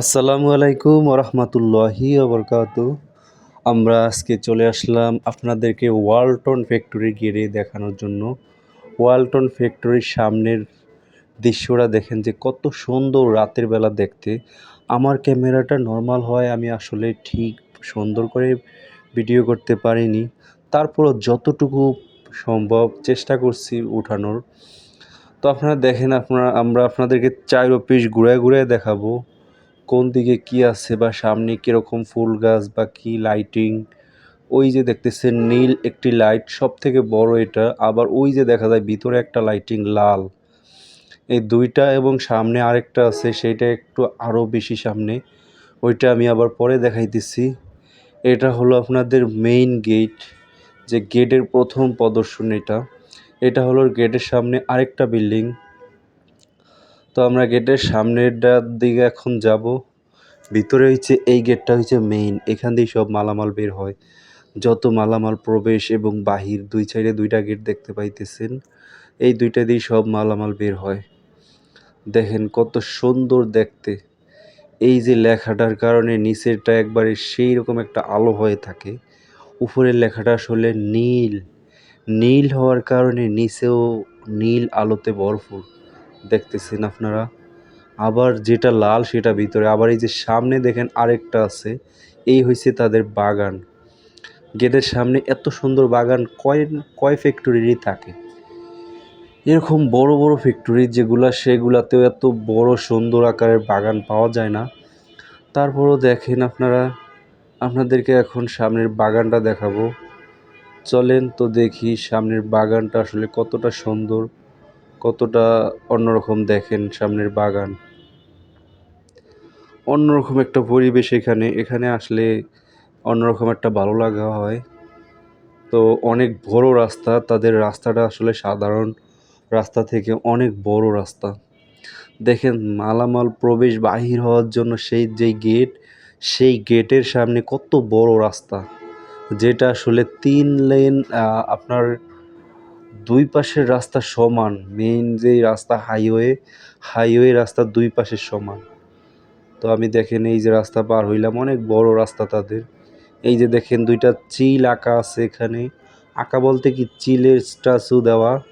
আসসালামু আলাইকুম ওরহমতুল্লাহি ওবরকাতু। আমরা আজকে চলে আসলাম আপনাদেরকে ওয়ালটন ফ্যাক্টরি গিয়ে দেখানোর জন্য। ওয়ালটন ফ্যাক্টরির সামনের দৃশ্যটা দেখেন যে কত সুন্দর রাতের বেলা দেখতে। আমার ক্যামেরাটা নর্মাল হয়, আমি আসলে ঠিক সুন্দর করে ভিডিও করতে পারিনি। তারপরও যতটুকু সম্ভব চেষ্টা করছি উঠানোর। তো আপনারা দেখেন, আপনারা, আমরা আপনাদেরকে চার পিস ঘুরায় ঘুরায় দেখাবো। কোন দিকে কি আছে বা সামনে কীরকম ফুল গাছ বা কি লাইটিং ওই যে দেখতেছেন নীল একটি লাইট সব থেকে বড় এটা। আবার ওই যে দেখা যায় ভিতরে একটা লাইটিং লাল। এই দুইটা এবং সামনে আরেকটা আছে, সেইটা একটু আরও বেশি সামনে। ওইটা আমি আবার পরে দেখাইতেছি। এটা হলো আপনাদের মেইন গেট যে গেটের প্রথম প্রদর্শন এটা। এটা হলো গেটের সামনে আরেকটা বিল্ডিং তো আমরা গেটের সামনেরটার দিকে এখন যাব। ভিতরে হচ্ছে এই গেটটা হচ্ছে মেইন এখান দিয়ে সব মালামাল বের হয়। যত মালামাল প্রবেশ এবং বাহির, দুই সাইডে দুইটা গেট দেখতে পাইতেছেন। এই দুইটা দিয়ে সব মালামাল বের হয়। দেখেন কত সুন্দর দেখতে। এই যে লেখাটার কারণে নিচেরটা একবারে সেই রকম একটা আলো হয়ে থাকে। উপরের লেখাটা আসলে নীল। নীল হওয়ার কারণে নিচেও নীল আলোতে ভরপুর। দেখতেছেন আপনারা। আবার যেটা লাল, সেটা ভিতরে। আবার এই যে সামনে দেখেন আরেকটা আছে। এই হয়েছে তাদের বাগান। গেটের সামনে এত সুন্দর বাগান, কয় কয় ফ্যাক্টরিরই থাকে। এরকম বড় বড় ফ্যাক্টরি যেগুলা, সেগুলাতেও এত বড় সুন্দর আকারের বাগান পাওয়া যায় না। তারপরও দেখেন আপনারা, আপনাদেরকে এখন সামনের বাগানটা দেখাবো। চলেন তো দেখি সামনের বাগানটা আসলে কতটা সুন্দর। কতটা অন্যরকম দেখেন সামনের বাগান? অন্যরকম একটা পরিবেশ এখানে। এখানে আসলে অন্যরকম একটা ভালো লাগা হয়। তো অনেক বড় রাস্তা। তাদের রাস্তাটা আসলে সাধারণ রাস্তা থেকে অনেক বড় রাস্তা। দেখেন মালামাল প্রবেশ বাহির হওয়ার জন্য সেই যেই গেট, সেই গেটের সামনে কত বড় রাস্তা। যেটা আসলে তিন লেন আপনার দুই পাশের রাস্তা সমান মেইন যেই রাস্তা হাইওয়ে হাইওয়ে রাস্তার দুই পাশের সমান। তো আমি দেখেন এই যে রাস্তা পার হইলাম, অনেক বড় রাস্তা তাদের। এই যে দেখেন দুইটা চিল আঁকা আছে এখানে। আঁকা বলতে কি চিলের স্ট্যাচু দেওয়া।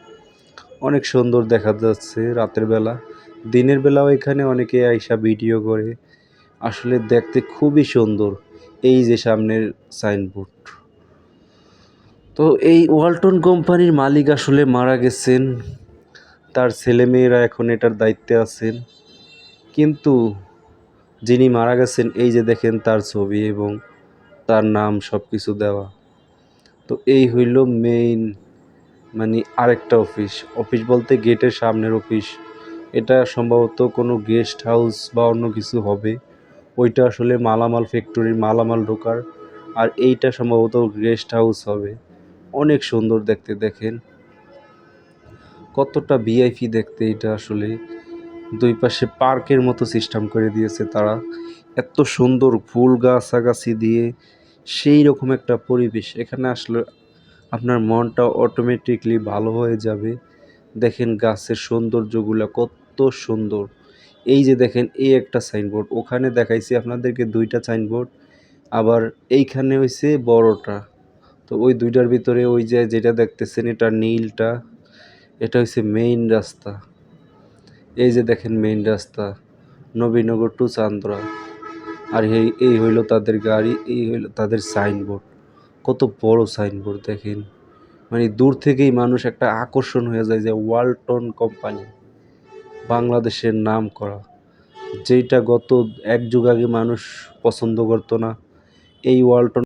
অনেক সুন্দর দেখা যাচ্ছে রাতের বেলা। দিনের বেলাও এখানে অনেকে আইসা ভিডিও করে। আসলে দেখতে খুবই সুন্দর। এই যে সামনের সাইনবোর্ড তো এই ওয়ালটন কোম্পানির মালিক আসলে মারা গেছেন। তার ছেলেমেয়েরা এখন এটার দায়িত্বে আছেন। কিন্তু যিনি মারা গেছেন, এই যে দেখেন তার ছবি এবং তার নাম সব কিছু দেওয়া। তো এই হইল মেইন মানে আরেকটা অফিস। অফিস বলতে গেটের সামনের অফিস। এটা সম্ভবত কোনো গেস্ট হাউস বা অন্য কিছু হবে। ওইটা আসলে মালামাল ফ্যাক্টরির মালামাল ঢোকার। আর এইটা সম্ভবত গেস্ট হাউস হবে। অনেক সুন্দর দেখতে, দেখেন। কতটা ভিআইপি দেখতে এটা আসলে। দুই পাশে পার্কের মতো সিস্টেম করে দিয়েছে তারা। এত সুন্দর ফুল গাছাগাছি দিয়ে সেই রকম একটা পরিবেশ। এখানে আসলে আপনার মনটা অটোমেটিকলি ভালো হয়ে যাবে। দেখেন গাছের সৌন্দর্যগুলো কত সুন্দর। এই যে দেখেন, এই একটা সাইনবোর্ড ওখানে দেখাইছি আপনাদেরকে দুইটা সাইনবোর্ড আবার এইখানে হয়েছে বড়টা। তো ওই দুইটার ভিতরে ওই যে যেটা দেখতেছেন এটা নীলটা, এটা হচ্ছে মেইন রাস্তা। এই যে দেখেন মেইন রাস্তা, নবীনগর টু চান্দ্রা। আর এই এই হইল তাদের গাড়ি, এই হইল তাদের সাইনবোর্ড কত বড় সাইনবোর্ড দেখেন। মানে দূর থেকেই মানুষ একটা আকর্ষণ হয়ে যায় যে ওয়ালটন কোম্পানি, বাংলাদেশের নাম করা। যেটা গত এক যুগ আগে মানুষ পছন্দ করতো না, এই ওয়ালটন